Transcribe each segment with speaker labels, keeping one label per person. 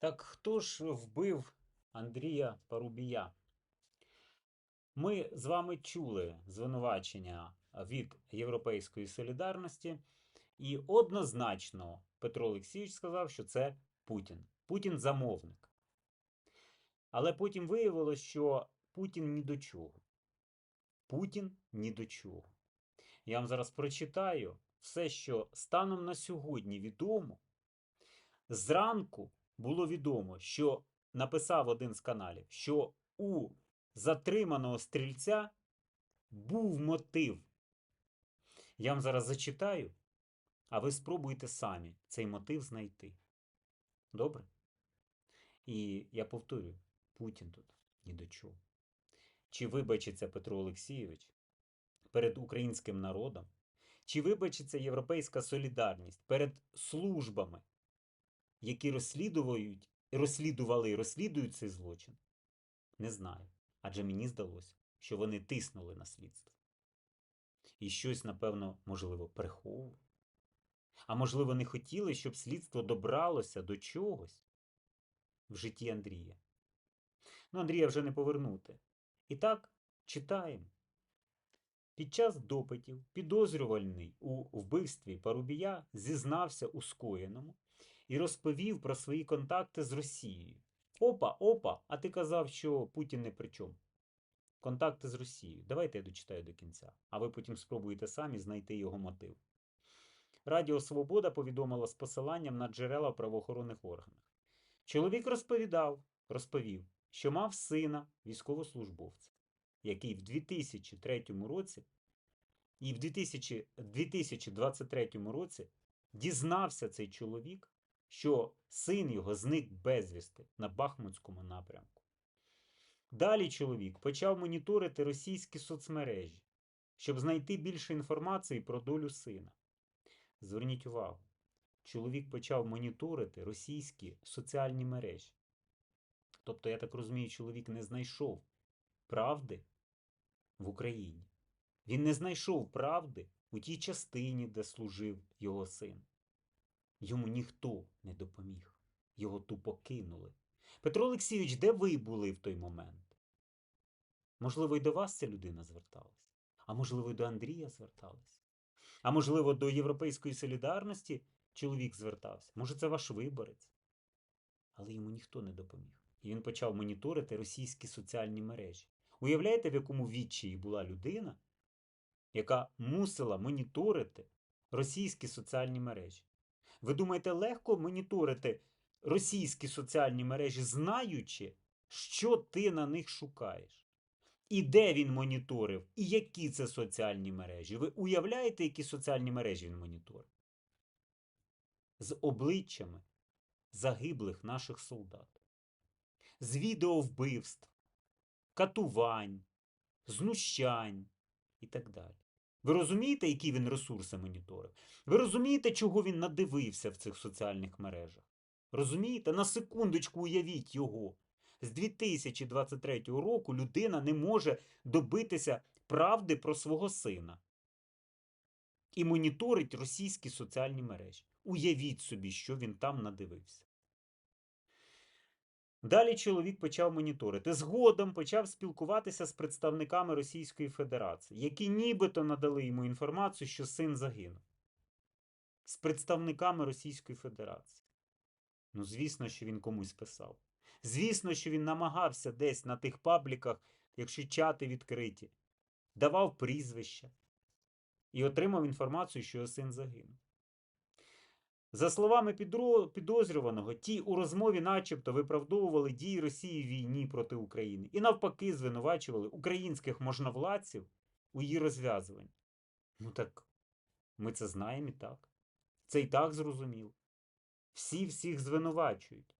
Speaker 1: Так хто ж вбив Андрія Парубія? Ми з вами чули звинувачення від Європейської солідарності, і однозначно Петро Олексійович сказав, що це Путін. Путін замовник. Але потім виявилось, що Путін ні до чого. Путін ні до чого. Я вам зараз прочитаю все, що станом на сьогодні відомо. Зранку було відомо, що написав один з каналів, що у затриманого стрільця був мотив. Я вам зараз зачитаю, а ви спробуйте самі цей мотив знайти. Добре? І я повторюю, Путін тут ні до чого. Чи вибачиться Петро Олексійович перед українським народом? Чи вибачиться Європейська солідарність перед службами, які розслідують, розслідували і розслідують цей злочин? Не знаю. Адже мені здалося, що вони тиснули на слідство. І щось, напевно, можливо, приховували. А можливо, не хотіли, щоб слідство добралося до чогось в житті Андрія. Ну, Андрія вже не повернути. І так читаємо. Під час допитів підозрювальний у вбивстві Парубія зізнався у скоєному і розповів про свої контакти з Росією. Опа, опа, а ти казав, що Путін не при чому. Контакти з Росією. Давайте я дочитаю до кінця, а ви потім спробуєте самі знайти його мотив. Радіо Свобода повідомило з посиланням на джерела в правоохоронних органах. Чоловік розповідав, розповів, що мав сина військовослужбовця, який в 2003 році і в 2000, 2023 році дізнався цей чоловік, що син його зник безвісти на Бахмутському напрямку. Далі чоловік почав моніторити російські соцмережі, щоб знайти більше інформації про долю сина. Зверніть увагу, чоловік почав моніторити російські соціальні мережі. Тобто, я так розумію, чоловік не знайшов правди в Україні. Він не знайшов правди у тій частині, де служив його син. Йому ніхто не допоміг. Його тупо кинули. Петро Олексійович, де ви були в той момент? Можливо, і до вас ця людина зверталась, а можливо, і до Андрія зверталась. А можливо, до Європейської солідарності чоловік звертався. Може, це ваш виборець. Але йому ніхто не допоміг. І він почав моніторити російські соціальні мережі. Уявляєте, в якому відчаї була людина, яка мусила моніторити російські соціальні мережі? Ви думаєте, легко моніторити російські соціальні мережі, знаючи, що ти на них шукаєш? І де він моніторив, і які це соціальні мережі? Ви уявляєте, які соціальні мережі він моніторив? З обличчями загиблих наших солдат, з відео вбивств, катувань, знущань і так далі. Ви розумієте, які він ресурси моніторив? Ви розумієте, чого він надивився в цих соціальних мережах? Розумієте? На секундочку уявіть його. З 2023 року людина не може добитися правди про свого сина і моніторить російські соціальні мережі. Уявіть собі, що він там надивився. Далі чоловік почав моніторити. Згодом почав спілкуватися з представниками Російської Федерації, які нібито надали йому інформацію, що син загинув. З представниками Російської Федерації. Ну, звісно, що він комусь писав. Звісно, що він намагався десь на тих пабліках, якщо чати відкриті, давав прізвища і отримав інформацію, що його син загинув. За словами підозрюваного, ті у розмові начебто виправдовували дії Росії в війні проти України і навпаки звинувачували українських можновладців у її розв'язуванні. Ну так ми це знаємо і так. Це і так зрозуміло. Всі всіх звинувачують.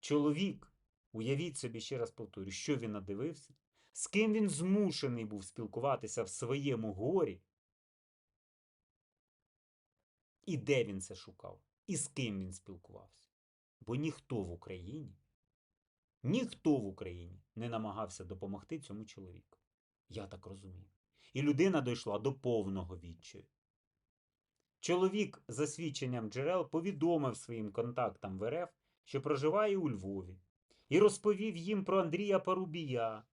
Speaker 1: Чоловік, уявіть собі, ще раз повторю, що він надивився, з ким він змушений був спілкуватися в своєму горі, і де він це шукав, і з ким він спілкувався. Бо ніхто в Україні, ніхто в Україні не намагався допомогти цьому чоловіку. Я так розумію. І людина дійшла до повного відчаю. Чоловік, за свідченням джерел, повідомив своїм контактам в РФ, що проживає у Львові, і розповів їм про Андрія Парубія,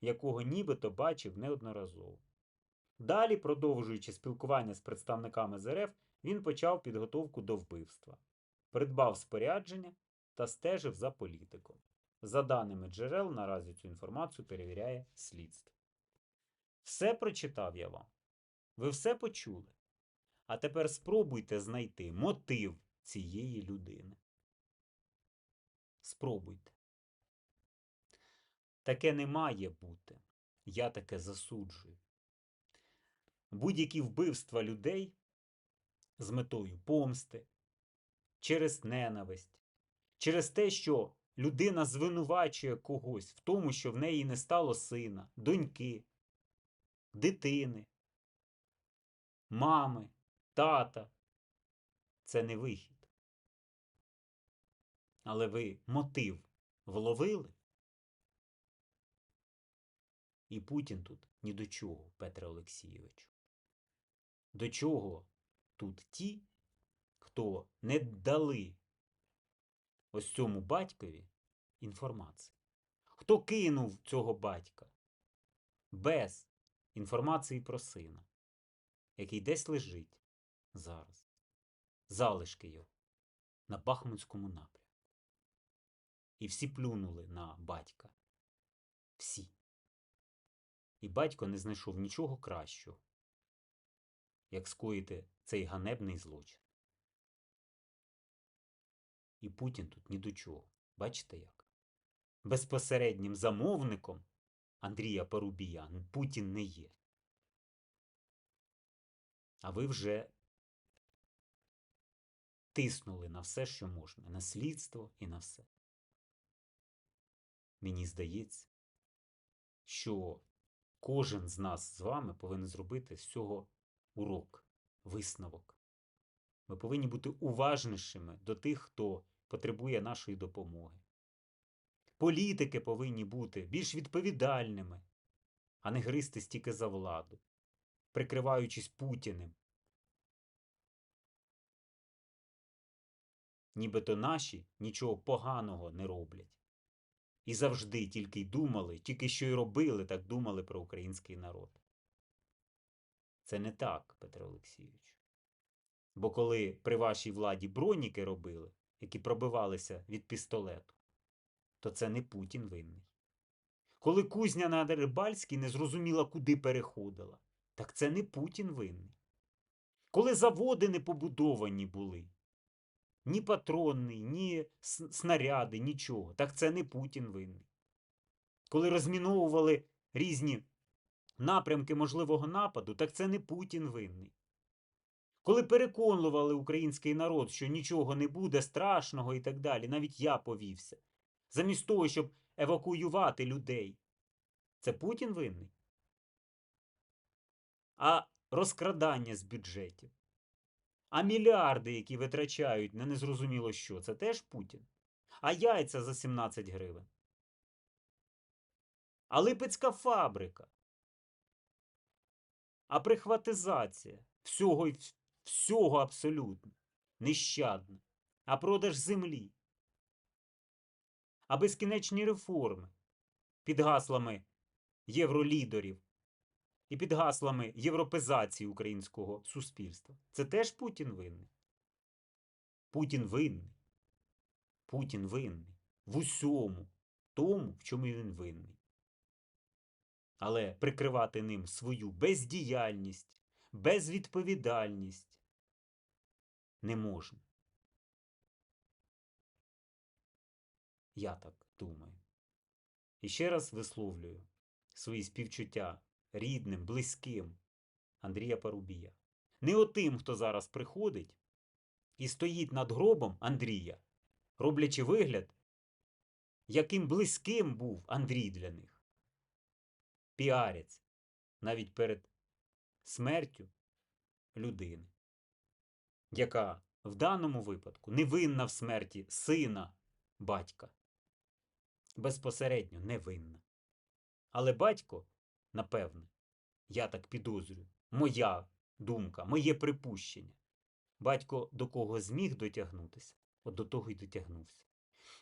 Speaker 1: якого нібито бачив неодноразово. Далі, продовжуючи спілкування з представниками ЗРФ, він почав підготовку до вбивства, придбав спорядження та стежив за політиком. За даними джерел, наразі цю інформацію перевіряє слідство. Все прочитав я вам. Ви все почули. А тепер спробуйте знайти мотив цієї людини. Спробуйте. Таке не має бути. Я таке засуджую. Будь-які вбивства людей з метою помсти, через ненависть, через те, що людина звинувачує когось в тому, що в неї не стало сина, доньки, дитини, мами, тата. Це не вихід. Але ви мотив вловили? І Путін тут ні до чого, Петре Олексійовичу. До чого тут ті, хто не дали ось цьому батькові інформації? Хто кинув цього батька без інформації про сина, який десь лежить зараз, залишки його на Бахмутському напрямку. І всі плюнули на батька. Всі. І батько не знайшов нічого кращого, як скоїти цей ганебний злочин. І Путін тут ні до чого. Бачите як? Безпосереднім замовником Андрія Парубія Путін не є. А ви вже тиснули на все, що можна, на слідство і на все. Мені здається, що кожен з нас з вами повинен зробити з цього урок, висновок. Ми повинні бути уважнішими до тих, хто потребує нашої допомоги. Політики повинні бути більш відповідальними, а не гристись тільки за владу, прикриваючись Путіним. Нібито наші нічого поганого не роблять. І завжди тільки й думали, тільки що й робили, так думали про український народ. Це не так, Петро Олексійович. Бо коли при вашій владі броніки робили, які пробивалися від пістолету, то це не Путін винний. Коли кузня на Рибальській не зрозуміла, куди переходила, так це не Путін винний. Коли заводи не побудовані були, ні патронний, ні снаряди, нічого. Так це не Путін винний. Коли розміновували різні напрямки можливого нападу, так це не Путін винний. Коли переконували український народ, що нічого не буде страшного і так далі, навіть я повівся, замість того, щоб евакуювати людей, це Путін винний. А розкрадання з бюджетів. А мільярди, які витрачають на незрозуміло що, це теж Путін. А яйця за 17 гривень. А Липецька фабрика. А прихватизація всього всього абсолютно нещадно. А продаж землі. А безкінечні реформи під гаслами євролідерів і під гаслами європезації українського суспільства. Це теж Путін винний. Путін винний. Путін винний в усьому тому, в чому він винний. Але прикривати ним свою бездіяльність, безвідповідальність не можна. Я так думаю. І ще раз висловлюю свої співчуття рідним, близьким Андрія Парубія. Не отим, хто зараз приходить і стоїть над гробом Андрія, роблячи вигляд, яким близьким був Андрій для них. Піарець навіть перед смертю людини, яка в даному випадку невинна в смерті сина батька. Безпосередньо невинна. Але батько напевне. Я так підозрюю. Моя думка, моє припущення. Батько до кого зміг дотягнутися, от до того й дотягнувся.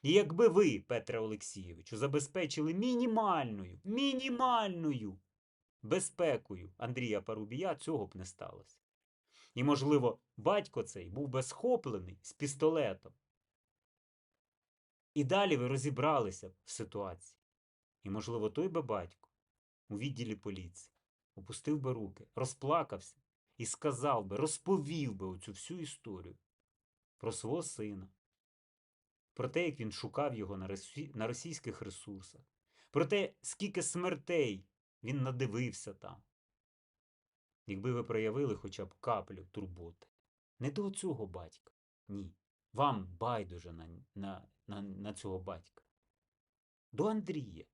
Speaker 1: І якби ви, Петре Олексійовичу, забезпечили мінімальною, мінімальною безпекою Андрія Парубія, цього б не сталося. І, можливо, батько цей був би схоплений з пістолетом. І далі ви розібралися в ситуації. І, можливо, той би батько у відділі поліції опустив би руки, розплакався і сказав би, розповів би оцю всю історію про свого сина, про те, як він шукав його на, російських ресурсах, про те, скільки смертей він надивився там. Якби ви проявили хоча б каплю турботи. Не до цього батька. Ні. Вам байдуже на, на, на, на цього батька. До Андрія.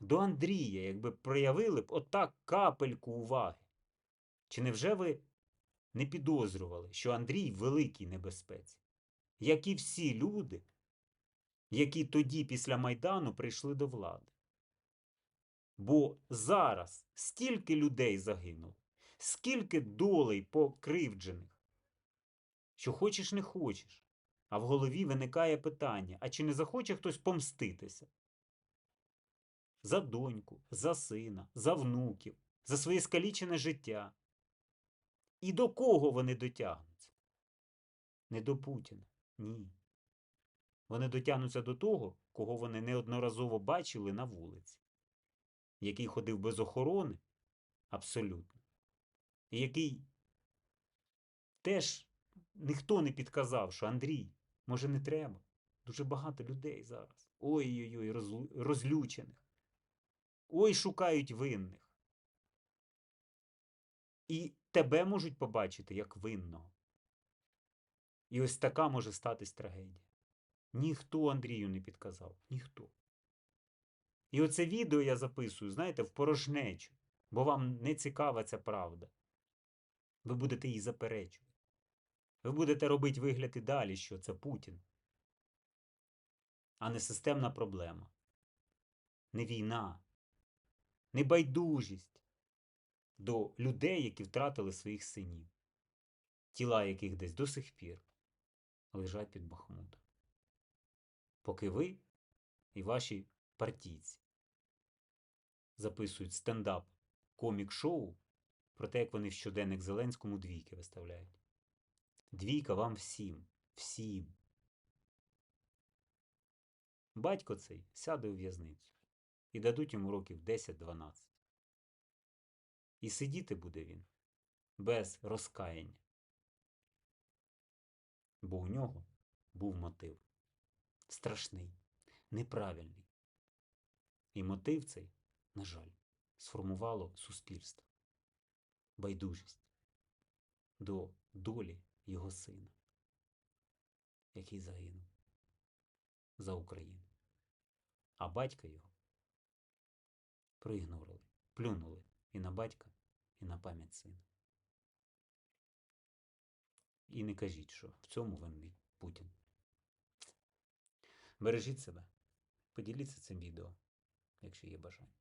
Speaker 1: До Андрія, якби проявили б отак капельку уваги. Чи невже ви не підозрювали, що Андрій в великій небезпеці, як і всі люди, які тоді після Майдану прийшли до влади? Бо зараз стільки людей загинуло, скільки долей покривджених, що хочеш не хочеш, а в голові виникає питання: а чи не захоче хтось помститися? За доньку, за сина, за внуків, за своє скалічене життя. І до кого вони дотягнуться? Не до Путіна. Ні. Вони дотягнуться до того, кого вони неодноразово бачили на вулиці, який ходив без охорони абсолютно, і який теж ніхто не підказав, що Андрій, може, не треба. Дуже багато людей зараз. Ой-ой-ой, розлючених. Ой, шукають винних. І тебе можуть побачити як винного. І ось така може статись трагедія. Ніхто Андрію не підказав. Ніхто. І оце відео я записую, знаєте, в порожнечу, бо вам не цікава ця правда. Ви будете її заперечувати. Ви будете робити вигляд і далі, що це Путін, а не системна проблема, не війна, не байдужість до людей, які втратили своїх синів, тіла яких десь до сих пір лежать під Бахмутом. Поки ви і ваші партійці записують стендап комік-шоу про те, як вони в щоденник Зеленському двійки виставляють. Двійка вам всім, всім. Батько цей сяде у в'язницю і дадуть йому років 10-12. І сидіти буде він без розкаяння. Бо у нього був мотив страшний, неправильний. І мотив цей, на жаль, сформувало суспільство, байдужість до долі його сина, який загинув за Україну. А батька його проігнорили, плюнули і на батька, і на пам'ять сина. І не кажіть, що в цьому винний Путін. Бережіть себе, поділіться цим відео, якщо є бажання.